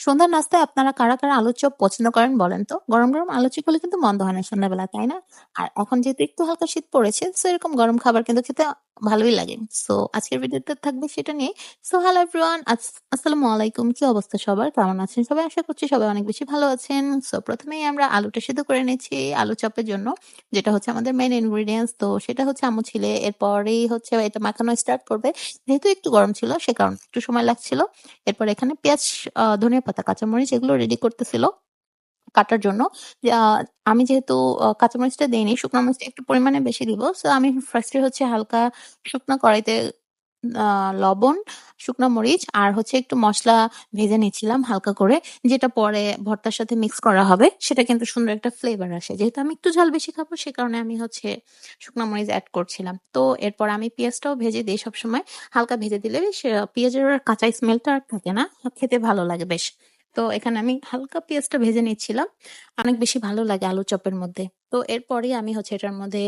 সন্ধ্যার নাস্তায় আপনারা কারা, কারা আলুর চপ পছন্দ করেন বলেন তো? গরম, গরম আলু চপ হলে কিন্তু মন্দ হয় না সন্ধ্যাবেলা, তাই না? আর এখন যেহেতু একটু হালকা শীত পড়েছে, সো এরকম গরম খাবার কিন্তু খেতে ভালোই লাগে। সো আজকের ভিডিওটা থাকবে সেটা নিয়ে। সো হ্যালো এভরিওয়ান, আসসালামু আলাইকুম। কি অবস্থা সবার? কেমন আছেন সবাই? আশা করছি সবাই অনেক বেশি ভালো আছেন। সো ১ম এই আমরা আলুটা সিদ্ধ করে নিচ্ছি আলু চপের জন্য। যেটা হচ্ছে আমাদের মেইন ইনগ্রিডিয়েন্টস। তো সেটা হচ্ছে আমু ছিলে। এরপরেই হচ্ছে এটা মাখানো স্টার্ট করবে। যেহেতু একটু গরম ছিল সে কারণে একটু সময় লাগছিল। এরপর এখানে পেঁয়াজ, ধনিয়া পাতা, কাঁচামরিচ এগুলো রেডি করতেছিল কাটার জন্য। আমি যেহেতু কাঁচামরিচটা দিইনি শুকনো মরিচটা একটু পরিমাণে বেশি দিব। সো আমি ফার্স্ট হচ্ছে হালকা শুকনো কড়াইতে লবণ, শুকনো মরিচ আর হচ্ছে একটু মশলা ভেজে নিচ্ছিলাম হালকা করে। যেটা পরে ভর্তার সাথে মিক্স করা হবে। সেটা কিন্তু সুন্দর একটা ফ্লেভার আসে। যেহেতু আমি একটু ঝাল বেশি খাব সে কারণে আমি হচ্ছে শুকনো মরিচ অ্যাড করছিলাম। তো এরপর আমি পেঁয়াজটাও ভেজে দিই সবসময়। হালকা ভেজে দিলে সে পেঁয়াজের কাঁচা স্মেলটা আর থাকে না। খেতে ভালো লাগে বেশ। তো এখানে আমি হালকা পেঁয়াজটা ভেজে নিচ্ছিলাম। অনেক বেশি ভালো লাগে আলু চপের মধ্যে। তো এরপরেই আমি হচ্ছে এটার মধ্যে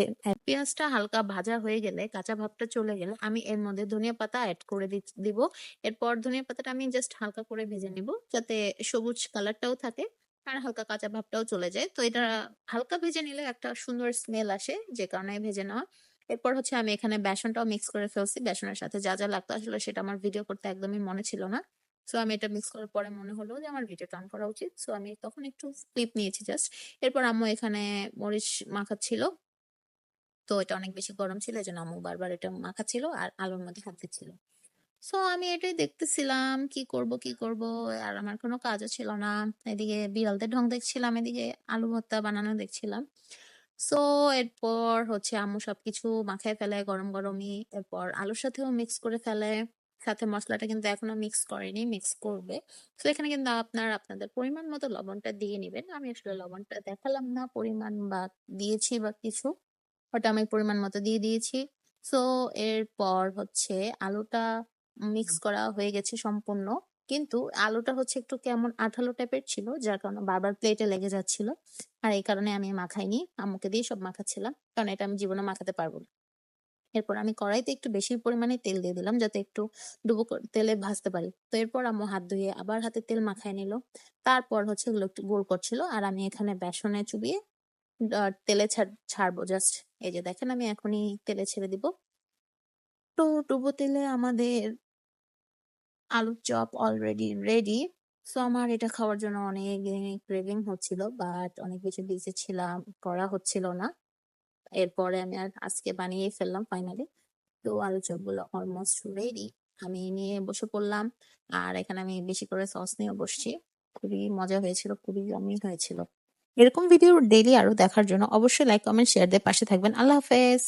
পেঁয়াজটা হালকা ভাজা হয়ে গেলে, কাঁচা ভাবটা চলে গেলে আমি এর মধ্যে ধনিয়া পাতা এড করে দিব। এরপর ধনিয়া পাতাটা আমি জাস্ট হালকা করে ভেজে নিব। যাতে সবুজ কালারটাও থাকে আর হালকা কাঁচা ভাবটাও চলে যায়। তো এটা হালকা ভেজে নিলে একটা সুন্দর স্মেল আসে যে কারণে ভেজে নেওয়া। এরপর হচ্ছে আমি এখানে বেসনটাও মিক্স করে ফেলছি। বেসনের সাথে যা, যা লাগতো আসলে সেটা আমার ভিডিও করতে একদমই মনে ছিল না। সো আমি এটা মিক্স করার পরে মনে হলো যে আমার ভিডিওটা অন করা উচিত। সো আমি তখন একটু ক্লিপ নিয়েছি জাস্ট। এরপর আম্মু এখানে মরিচ মাখাচ্ছিল। তো এটা অনেক বেশি গরম ছিল। এজন্য আম্মু বারবার এটা মাখাচ্ছিল আর আলুর মধ্যে হাত দিচ্ছিল। সো আমি এটাই দেখতেছিলাম কি করব, কি করব আর আমার কোনো কাজও ছিল না। এদিকে বিড়ালদের ঢং দেখছিলাম, এদিকে আলু ভর্তা বানানো দেখছিলাম। সো এরপর হচ্ছে আম্মু সবকিছু মাখায় ফেলে গরম, গরমই। এরপর আলুর সাথেও মিক্স করে ফেলে। সাথে মশলাটা কিন্তু এখনও মিক্স করেনি, মিক্স করবে। তো এখানে কিন্তু আপনার আপনাদের পরিমাণ মতো লবণটা দিয়ে নিবেন। আমি আসলে লবণটা দেখালাম না পরিমাণ বা দিয়েছি বা কিছু। ওটা আমি পরিমাণ মতো দিয়ে দিয়েছি। সো এরপর হচ্ছে আলুটা মিক্স করা হয়ে গেছে সম্পূর্ণ। কিন্তু আলুটা হচ্ছে একটু কেমন আঠালো টাইপের ছিল। যার কারণে বারবার প্লেটে লেগে যাচ্ছিল। আর এই কারণে আমি মাখাইনি। আম্মুকে দিয়ে সব মাখাচ্ছিলাম। কারণ এটা আমি জীবনে মাখাতে পারব না। এরপর আমি কড়াইতে একটু বেশি পরিমাণে তেল দিয়ে দিলাম যাতে একটু ডুবো তেলে ভাজতে পারি। তো এরপর আম্মু হাত ধুয়ে আবার হাতে তেল মাখায় নিল। তারপর হচ্ছে এগুলো একটু গোল করছিল। আর আমি এখানে বেসনে চুবিয়ে তেলে ছাড় ছাড়বো জাস্ট। এই যে দেখেন আমি এখনই তেলে ছেড়ে দিব। তো ডুবো তেলে আমাদের আলুর চপ অলরেডি রেডি। সো আমার এটা খাওয়ার জন্য অনেক ক্রেভিং হচ্ছিল। বাট অনেক বেশি বিজি ছিলাম, করা হচ্ছিল না। এরপরে আমি আর আজকে বানিয়ে ফেললাম ফাইনালি। তো আলুর চপগুলো অলমোস্ট রেডি। আমি নিয়ে বসে পড়লাম। আর এখানে আমি বেশি করে সস নিয়ে বসছি। খুবই মজা হয়েছিল, খুবই ইয়াম্মি হয়েছিল। এরকম ভিডিও ডেইলি আরও দেখার জন্য অবশ্যই লাইক, কমেন্ট, শেয়ার দিয়ে পাশে থাকবেন। আল্লাহ হাফেজ।